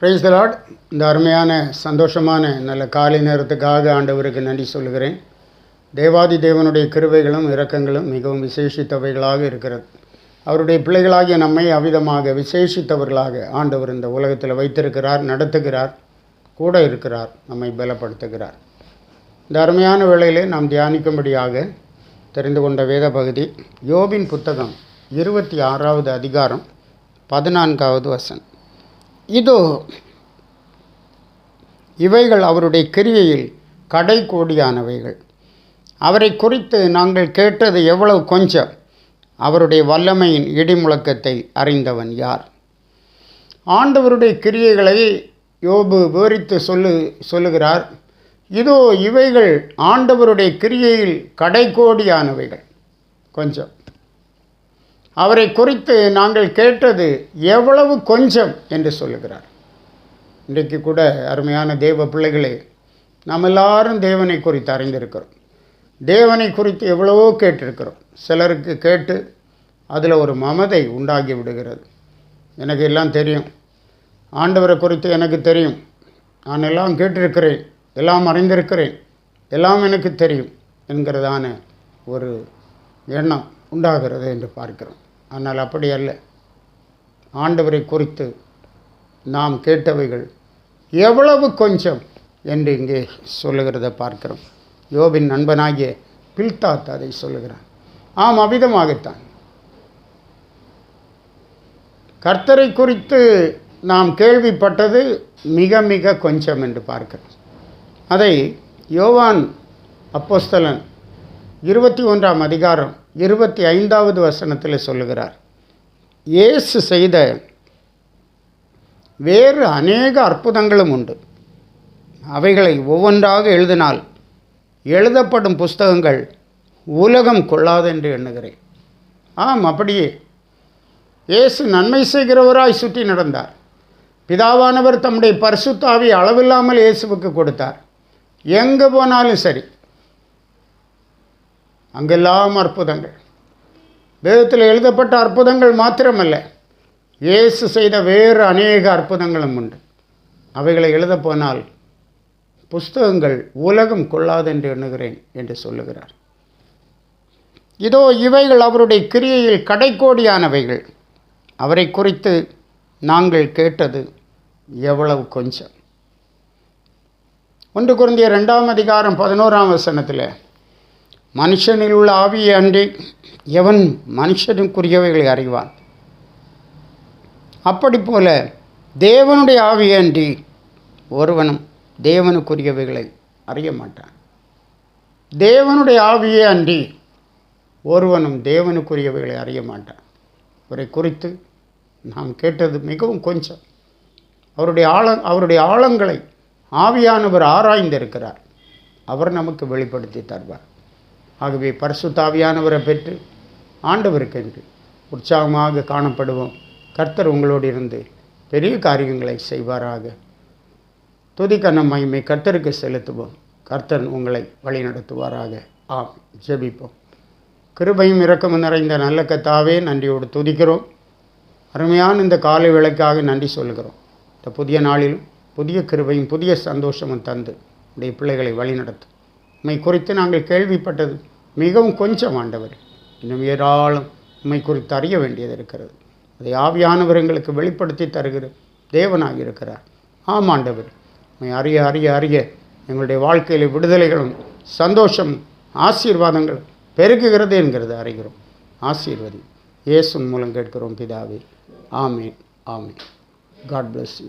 Price Lord இந்த அருமையான சந்தோஷமான நல்ல காலை நேரத்துக்காக ஆண்டவருக்கு நன்றி சொல்லுகிறேன். தேவாதி தேவனுடைய கிருவைகளும் இரக்கங்களும் மிகவும் விசேஷித்தவைகளாக இருக்கிறது. அவருடைய பிள்ளைகளாகிய நம்மை அவிதமாக விசேஷித்தவர்களாக ஆண்டவர் இந்த உலகத்தில் வைத்திருக்கிறார் நடத்துகிறார் கூட இருக்கிறார் நம்மை பலப்படுத்துகிறார். இந்த அருமையான வேளையிலே நாம் தியானிக்கும்படியாக தெரிந்து கொண்ட வேத பகுதி யோபின் புத்தகம் இருபத்தி ஆறாவது அதிகாரம் பதினான்காவது வசன் இதோ இவைகள் அவருடைய கிரியையில் கடை கோடியானவைகள் அவரை குறித்து நாங்கள் கேட்டது எவ்வளவு கொஞ்சம் அவருடைய வல்லமையின் இடிமுழக்கத்தை அறிந்தவன் யார்? ஆண்டவருடைய கிரியைகளை யோபு விவரித்து சொல்லு சொல்லுகிறார் இதோ இவைகள் ஆண்டவருடைய கிரியையில் கடைக்கோடியானவைகள். கொஞ்சம். அவரை குறித்து நாங்கள் கேட்டது எவ்வளவு கொஞ்சம் என்று சொல்லுகிறார். இன்றைக்கு கூட அருமையான தேவ பிள்ளைகளே நாம் எல்லாரும் தேவனை குறித்து அறிந்திருக்கிறோம். தேவனை குறித்து எவ்வளவோ கேட்டிருக்கிறோம். சிலருக்கு கேட்டு அதில் ஒரு மமதை உண்டாகி விடுகிறது. எனக்கு எல்லாம் தெரியும். ஆண்டவரை குறித்து எனக்கு தெரியும். நான் எல்லாம் கேட்டிருக்கிறேன். எல்லாம் அறிந்திருக்கிறேன். எல்லாம் எனக்கு தெரியும் என்கிறதான ஒரு எண்ணம் உண்டாகிறது என்று பார்க்கிறோம். ஆனால் அப்படி அல்ல. ஆண்டவரை குறித்து நாம் கேட்டவைகள் எவ்வளவு கொஞ்சம் என்று இங்கே சொல்லுகிறத பார்க்கிறோம். யோபின் நண்பனாகிய பில்தாத் அதை சொல்லுகிறான். ஆம் அவிதமாகத்தான் கர்த்தரை குறித்து நாம் கேள்விப்பட்டது மிக மிக கொஞ்சம் என்று பார்க்கிறோம். அதை யோவான் அப்போஸ்தலன் இருபத்தி ஒன்றாம் அதிகாரம் இருபத்தி ஐந்தாவது வசனத்தில் சொல்லுகிறார். இயேசு செய்த வேறு அநேக அற்புதங்களும் உண்டு. அவைகளை ஒவ்வொன்றாக எழுதினால் எழுதப்படும் புஸ்தகங்கள் உலகம் கொள்ளாதென்று எண்ணுகிறேன். ஆம் அப்படியே. இயேசு நன்மை செய்கிறவராய் சுற்றி நடந்தார். பிதாவானவர் தம்முடைய பரிசுத்தாவி அளவில்லாமல் இயேசுவுக்கு கொடுத்தார். எங்கே போனாலும் சரி. அங்கெல்லாம் அற்புதங்கள். வேதத்தில் எழுதப்பட்ட அற்புதங்கள் மாத்திரமல்ல. இயேசு செய்த வேறு அநேக அற்புதங்களும் உண்டு. அவைகளை எழுதப் போனால் புஸ்தகங்கள் உலகம் கொள்ளாதென்று எண்ணுகிறேன் என்று சொல்லுகிறார். இதோ இவைகள் அவருடைய கிரியையில் கடைக்கோடியானவைகள். அவரை குறித்து நாங்கள் கேட்டது எவ்வளவு கொஞ்சம். ஒன்று குருந்திய ரெண்டாம் அதிகாரம் பதினோராம் வசனத்தில் மனுஷனில் உள்ள ஆவியை அன்றி எவன் மனுஷனுக்குரியவைகளை அறிவான்? அப்படி போல தேவனுடைய ஆவியை அன்றி ஒருவனும் தேவனுக்குரியவைகளை அறிய மாட்டான். தேவனுடைய ஆவியே அன்றி ஒருவனும் தேவனுக்குரியவைகளை அறிய மாட்டான். அவரை குறித்து நாம் கேட்டது மிகவும் கொஞ்சம். அவருடைய ஆழ அவருடைய ஆழங்களை ஆவியானவர் ஆராய்ந்திருக்கிறார். அவர் நமக்கு வெளிப்படுத்தி தருவார். ஆகவே பரிசுத்தாவியானவரை பெற்று ஆண்டவருக்கென்று உற்சாகமாக காணப்படுவோம். கர்த்தர் உங்களோடு இருந்து பெரிய காரியங்களை செய்வாராக. துதிக்கண்ண மகிமை கர்த்தருக்கு செலுத்துவோம். கர்த்தர் உங்களை வழிநடத்துவாராக. ஆம் ஜெபிப்போம். கிருபையும் இரக்கமும் நிறைந்த நல்ல கத்தாவே நன்றியோடு துதிக்கிறோம். அருமையான இந்த காலை விளக்காக நன்றி சொல்கிறோம் இந்த புதிய நாளிலும் புதிய கிருபையும் புதிய சந்தோஷமும் தந்து உடைய பிள்ளைகளை வழிநடத்தும். உம்மை குறித்து நாங்கள் கேள்விப்பட்டது. மிகவும் கொஞ்சம் ஆண்டவர் இன்னும் ஏராளம் உம்மை குறித்து அறிய வேண்டியது இருக்கிறது. அதை ஆவியானவர் எங்களுக்கு வெளிப்படுத்தி தருகிற தேவனாக இருக்கிறார். ஆம் ஆண்டவர் அறிய அறிய அறிய எங்களுடைய வாழ்க்கையில் விடுதலைகளும் சந்தோஷம் ஆசீர்வாதங்கள் பெருகுகிறது என்கிறது அறிகிறோம். ஆசீர்வதி. இயேசுன் மூலம் கேட்கிறோம் பிதாவே. ஆமேன் ஆமேன். God bless you